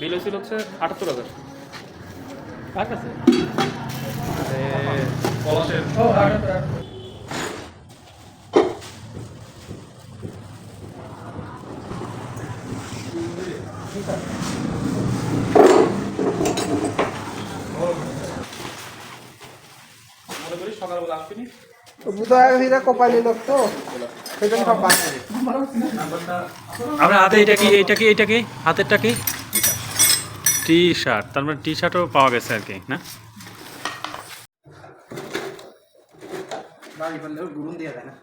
বিল হয়েছিল হচ্ছে আটাত্তর হাজার। কার কাছে? সকালবেলা আসবিনি। আমরা হাতে এটা কি এইটা কি এইটা কি? হাতেরটা কি? টি শার্ট তার মানে টি শার্টও পাওয়া গেছে আর কি, না? গুরুন দিয়ে দেয় না।